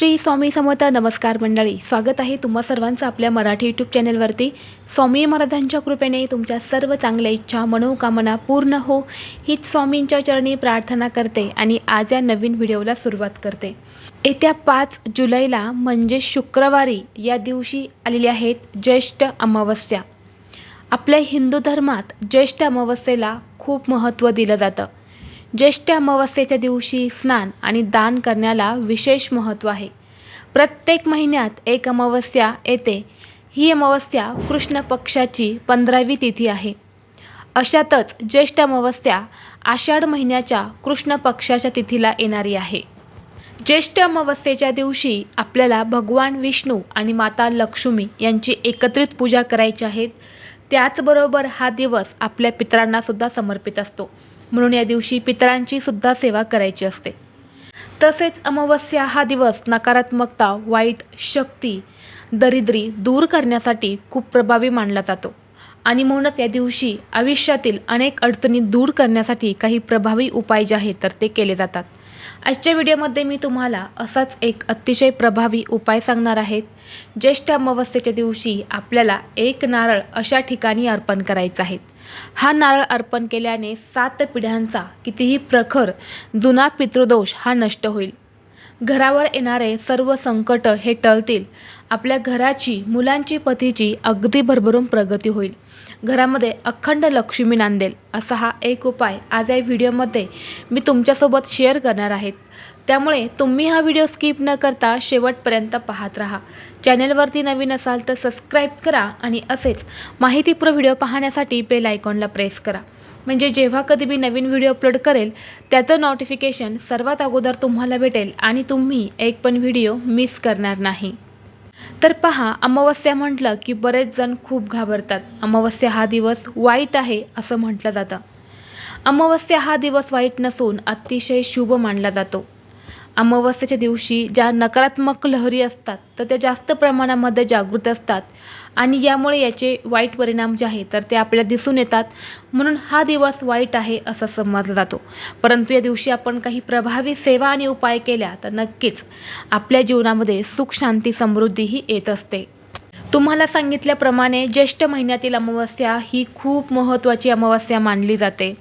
श्री स्वामी समर्थ नमस्कार मंडळी. स्वागत आहे तुम्हा सर्वांचं आपल्या मराठी यूट्यूब चॅनलवरती. स्वामी महाराजांच्या कृपेने तुमच्या सर्व चांगल्या इच्छा मनोकामना पूर्ण हो. हीच स्वामींच्या चरणी प्रार्थना करते आणि आज या नवीन व्हिडिओला सुरुवात करते. येत्या पाच जुलैला म्हणजे शुक्रवारी या दिवशी आलेल्या आहेत ज्येष्ठ अमावस्या. आपल्या हिंदू धर्मात ज्येष्ठ अमावस्येला खूप महत्त्व दिलं जातं. ज्येष्ठ अमावस्येच्या दिवशी स्नान आणि दान करण्याला विशेष महत्त्व आहे. प्रत्येक महिन्यात एक अमावस्या येते. ही अमावस्या कृष्ण पक्षाची पंधरावी तिथी आहे. अशातच ज्येष्ठ अमावस्या आषाढ महिन्याच्या कृष्ण पक्षाच्या तिथीला येणारी आहे. ज्येष्ठ अमावस्येच्या दिवशी आपल्याला भगवान विष्णू आणि माता लक्ष्मी यांची एकत्रित पूजा करायची आहेत त्याचबरोबर हा दिवस आपल्या पित्रांनासुद्धा समर्पित असतो. म्हणून या दिवशी पितरांची सुद्धा सेवा करायची असते. तसेच अमावस्या हा दिवस नकारात्मकता वाईट शक्ती दरिद्री दूर करण्यासाठी खूप प्रभावी मानला जातो. आणि म्हणूनच या दिवशी आयुष्यातील अनेक अडचणी दूर करण्यासाठी काही प्रभावी उपाय जे आहेत तर ते केले जातात. आजच्या व्हिडिओमध्ये मी तुम्हाला असाच एक अतिशय प्रभावी उपाय सांगणार आहेत ज्येष्ठ अमावस्येच्या दिवशी आपल्याला एक नारळ अशा ठिकाणी अर्पण करायचा आहे. हा नारळ अर्पण केल्याने सात पिढ्यांचा कितीही प्रखर जुना पितृदोष हा नष्ट होईल. घरावर येणारे सर्व संकट हे टळतील. आपल्या घराची मुलांची पतीची अगदी भरभरून प्रगती होईल. घरामध्ये अखंड लक्ष्मी नांदेल असा हा एक उपाय आज या व्हिडिओमध्ये मी तुमच्यासोबत शेअर करणार आहेत त्यामुळे तुम्ही हा व्हिडिओ स्किप न करता शेवटपर्यंत पाहत राहा. चॅनेलवरती नवीन असाल तर सबस्क्राईब करा आणि असेच माहितीपूर्ण व्हिडिओ पाहण्यासाठी बेल आयकॉनला प्रेस करा. म्हणजे जेव्हा कधी मी नवीन व्हिडिओ अपलोड करेल त्याचं नोटिफिकेशन सर्वात अगोदर तुम्हाला भेटेल आणि तुम्ही एक पण व्हिडिओ मिस करणार नाही. तर पहा अमावस्या म्हटलं की बरेच जण खूप घाबरतात. अमावस्या हा दिवस वाईट आहे असं म्हटलं जातं. अमावस्या हा दिवस वाईट नसून अतिशय शुभ मानला जातो. अमावस्येच्या दिवशी ज्या नकारात्मक लहरी असतात तर त्या जास्त प्रमाणामध्ये जागृत असतात. आणि यामुळे याचे वाईट परिणाम जे आहे तर ते आपल्याला दिसून येतात. म्हणून हा दिवस वाईट आहे असं समजला जातो. परंतु या दिवशी आपण काही प्रभावी सेवा आणि उपाय केल्या तर नक्कीच आपल्या जीवनामध्ये सुख शांती समृद्धीही येत असते. तुम्हाला सांगितल्याप्रमाणे ज्येष्ठ महिन्यातील अमावस्या ही खूप महत्त्वाची अमावस्या मानली जाते.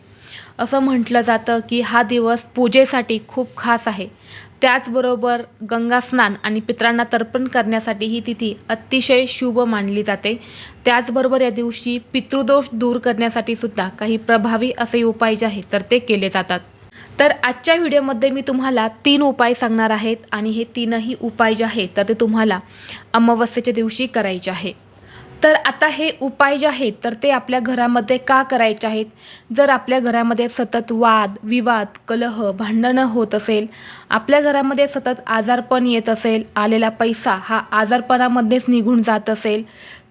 असं म्हटलं जातं की हा दिवस पूजेसाठी खूप खास आहे. त्याचबरोबर गंगा स्नान आणि पित्रांना तर्पण करण्यासाठी ही तिथी अतिशय शुभ मानली जाते. त्याचबरोबर या दिवशी पितृदोष दूर करण्यासाठी सुद्धा काही प्रभावी असे उपाय जे आहेत तर ते केले जातात. तर आजच्या व्हिडिओमध्ये मी तुम्हाला तीन उपाय सांगणार आहेत आणि हे तीनही उपाय जे आहेत तर ते तुम्हाला अमावस्येच्या दिवशी करायचे आहे. तर आता हे उपाय जे आहेत तर ते आपल्या घरामध्ये का करायचे आहेत? जर आपल्या घरामध्ये सतत वाद विवाद कलह भांडणं होत असेल आपल्या घरामध्ये सतत आजारपण येत असेल आलेला पैसा हा आजारपणामध्येच निघून जात असेल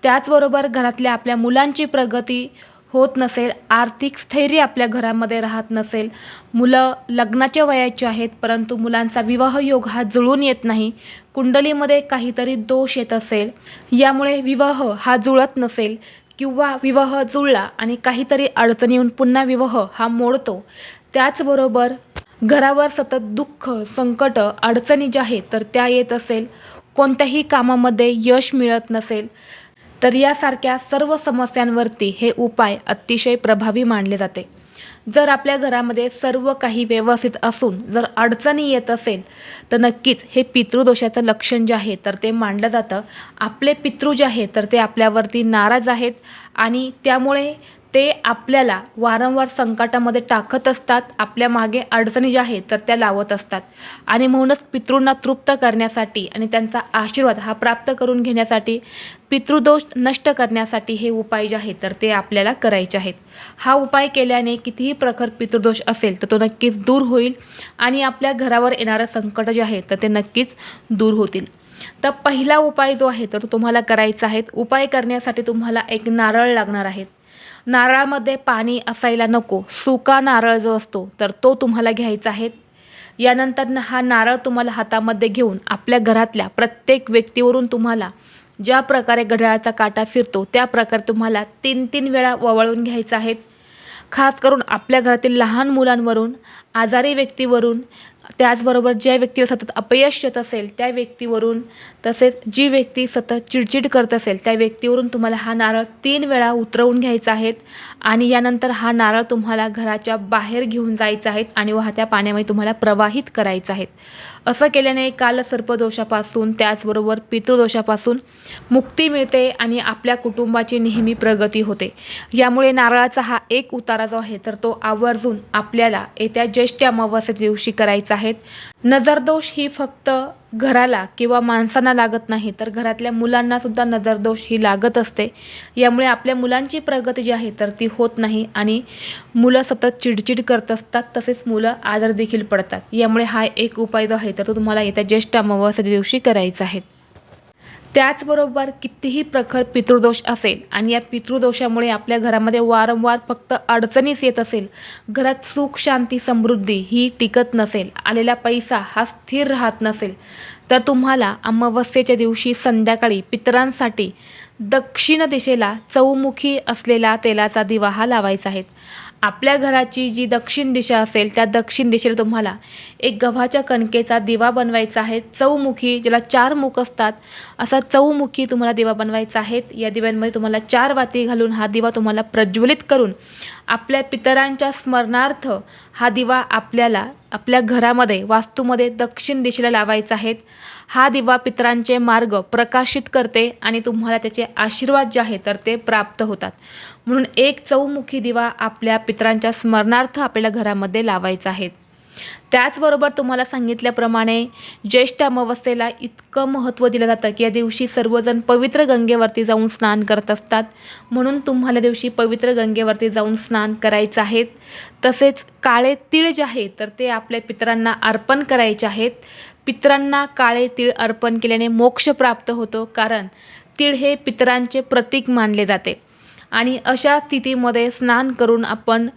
त्याचबरोबर घरातल्या आपल्या मुलांची प्रगती होत नसेल आर्थिक स्थैर्य आपल्या घरामध्ये राहत नसेल मुलं लग्नाच्या वयाचे आहेत परंतु मुलांचा विवाह योग हा जुळून येत नाही कुंडलीमध्ये काहीतरी दोष येत असेल यामुळे विवाह हा जुळत नसेल किंवा विवाह जुळला आणि काहीतरी अडचणी येऊन पुन्हा विवाह हा मोडतो. त्याचबरोबर घरावर सतत दुःख संकट अडचणी ज्या आहेत तर त्या येत असेल. कोणत्याही कामामध्ये यश मिळत नसेल. तर यासारख्या सर्व समस्यांवरती हे उपाय अतिशय प्रभावी मानले जाते. जर आपल्या घरामध्ये सर्व काही व्यवस्थित असून जर अडचणी येत असेल तर नक्कीच हे पितृदोषाचं लक्षण जे आहे तर ते मांडलं जातं. आपले पितृ जे आहे तर ते आपल्यावरती नाराज आहेत आणि त्यामुळे ते आपल्याला वारंवार संकटामध्ये टाकत असतात आपल्या मागे अडचणी ज्या आहेत तर त्या लावत असतात. आणि म्हणूनच पितृंना तृप्त करण्यासाठी आणि त्यांचा आशीर्वाद हा प्राप्त करून घेण्यासाठी पितृदोष नष्ट करण्यासाठी हे उपाय जे आहेत तर ते आपल्याला करायचे आहेत. हा उपाय केल्याने कितीही प्रखर पितृदोष असेल तर तो नक्कीच दूर होईल आणि आपल्या घरावर येणारं संकट जे आहे तर ते नक्कीच दूर होतील. तर पहिला उपाय जो आहे तर तो तुम्हाला करायचा आहे. उपाय करण्यासाठी तुम्हाला एक नारळ लागणार आहेत नारळामध्ये पाणी असायला नको. सुका नारळ जो असतो तर तो तुम्हाला घ्यायचा आहे. यानंतर हा नारळ तुम्हाला हातामध्ये घेऊन आपल्या घरातल्या प्रत्येक व्यक्तीवरून तुम्हाला ज्या प्रकारे घड्याळाचा काटा फिरतो त्या प्रकारे तुम्हाला तीन तीन वेळा ववळून घ्यायचा आहेत खास करून आपल्या घरातील लहान मुलांवरून आजारी व्यक्तीवरून त्याचबरोबर ज्या व्यक्तीला सतत अपयश येत असेल त्या व्यक्तीवरून तसेच जी व्यक्ती सतत चिडचिड करत असेल त्या व्यक्तीवरून तुम्हाला हा नारळ तीन वेळा उतरवून घ्यायचा आहे आणि यानंतर हा नारळ तुम्हाला घराच्या बाहेर घेऊन जायचा आहे आणि वाहत्या पाण्यामध्ये तुम्हाला प्रवाहित करायचा आहे असं केल्याने कालसर्पदोषापासून त्याचबरोबर पितृदोषापासून मुक्ती मिळते आणि आपल्या कुटुंबाची नेहमी प्रगती होते. यामुळे नारळाचा हा एक उतारा जो आहे तर तो आवर्जून आपल्याला येत्या ज्येष्ठ अमावास्याच्या दिवशी करायचा आहेत. नजरदोष ही फक्त घराला किंवा माणसांना लागत नाही तर घरातल्या मुलांनासुद्धा नजरदोष ही लागत असते. यामुळे आपल्या मुलांची प्रगती जी आहे तर ती होत नाही आणि मुलं सतत चिडचिड करत असतात तसेच मुलं आजार देखील पडतात. यामुळे हा एक उपाय जो आहे तर तो तुम्हाला येत्या ज्येष्ठ अमावस्याच्या दिवशी करायचा आहे. त्याचबरोबर कितीही प्रखर पितृदोष असेल आणि या पितृदोषामुळे आपल्या घरामध्ये वारंवार फक्त अडचणीच येत असेल घरात सुख शांती समृद्धी ही टिकत नसेल आलेला पैसा हा स्थिर राहत नसेल तर तुम्हाला अमावस्येच्या दिवशी संध्याकाळी पितरांसाठी दक्षिण दिशेला चौमुखी असलेला तेलाचा दिवा हा लावायचा आहे. आपल्या घराची जी दक्षिण दिशा असेल त्या दक्षिण दिशेला तुम्हाला एक गव्हाच्या कणकेचा दिवा बनवायचा आहे चौमुखी ज्याला चार मुख असतात असा चौमुखी तुम्हाला दिवा बनवायचा आहे. या दिव्यांमध्ये तुम्हाला चार वाती घालून हा दिवा तुम्हाला प्रज्वलित करून आपल्या पितरांच्या स्मरणार्थ हा दिवा आपल्याला आपल्या घरामध्ये वास्तूमध्ये दक्षिण दिशेला लावायचा आहे. हा दिवा पितरांचे मार्ग प्रकाशित करते आणि तुम्हाला त्याचे आशीर्वाद जे आहे तर ते प्राप्त होतात. म्हणून एक चौमुखी दिवा आपल्या पितरांच्या स्मरणार्थ आपल्याला घरामध्ये लावायचा आहेत त्याचबरोबर तुम्हाला सांगितल्याप्रमाणे ज्येष्ठ अमावस्येला इतकं महत्त्व दिलं जातं की या दिवशी सर्वजण पवित्र गंगेवरती जाऊन स्नान करत असतात. म्हणून तुम्हाला दिवशी पवित्र गंगेवरती जाऊन स्नान करायचं आहेत तसेच काळे तीळ जे आहे तर ते आपल्या पितरांना अर्पण करायचे आहेत. पितरांना काळे तीळ अर्पण केल्याने मोक्ष प्राप्त होतो कारण तीळ हे पितरांचे प्रतीक मानले जाते. आणि अशा स्थितीमध्ये स्नान करून आपण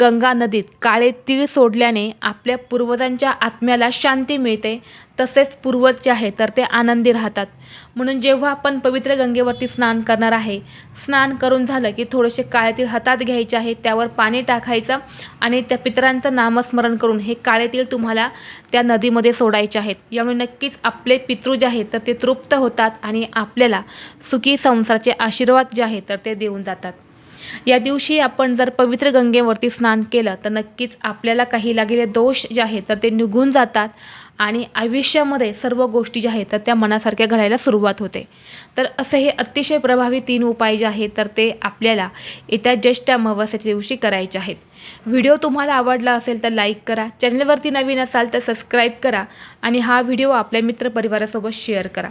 गंगा नदीत काळे तीळ सोडल्याने आपल्या पूर्वजांच्या आत्म्याला शांती मिळते. तसेच पूर्वज जे आहे तर ते आनंदी राहतात. म्हणून जेव्हा आपण पवित्र गंगेवरती स्नान करणार आहे स्नान करून झालं की थोडेसे काळे तीळ हातात घ्यायचे आहे त्यावर पाणी टाकायचं आणि त्या पितरांचं नामस्मरण करून हे काळे तीळ तुम्हाला त्या नदीमध्ये सोडायचे आहेत. यामुळे नक्कीच आपले पितृ जे आहेत तर ते तृप्त होतात आणि आपल्याला सुखी संसाराचे आशीर्वाद जे आहेत तर ते देऊन जातात. जातात. या दिवशी आपण जर पवित्र गंगेवरती स्नान केलं तर नक्कीच आपल्याला काही लागलेले दोष जे आहेत तर ते निघून जातात आणि आयुष्यामध्ये सर्व गोष्टी ज्या आहेत तर त्या मनासारख्या घडायला सुरुवात होते. तर असे हे अतिशय प्रभावी तीन उपाय जे आहेत तर ते आपल्याला येत्या ज्येष्ठ अमावस्याच्या दिवशी करायचे आहेत. व्हिडिओ तुम्हाला आवडला असेल तर लाईक करा. चॅनलवरती नवीन असाल तर सबस्क्राईब करा आणि हा व्हिडिओ आपल्या मित्रपरिवारासोबत शेअर करा.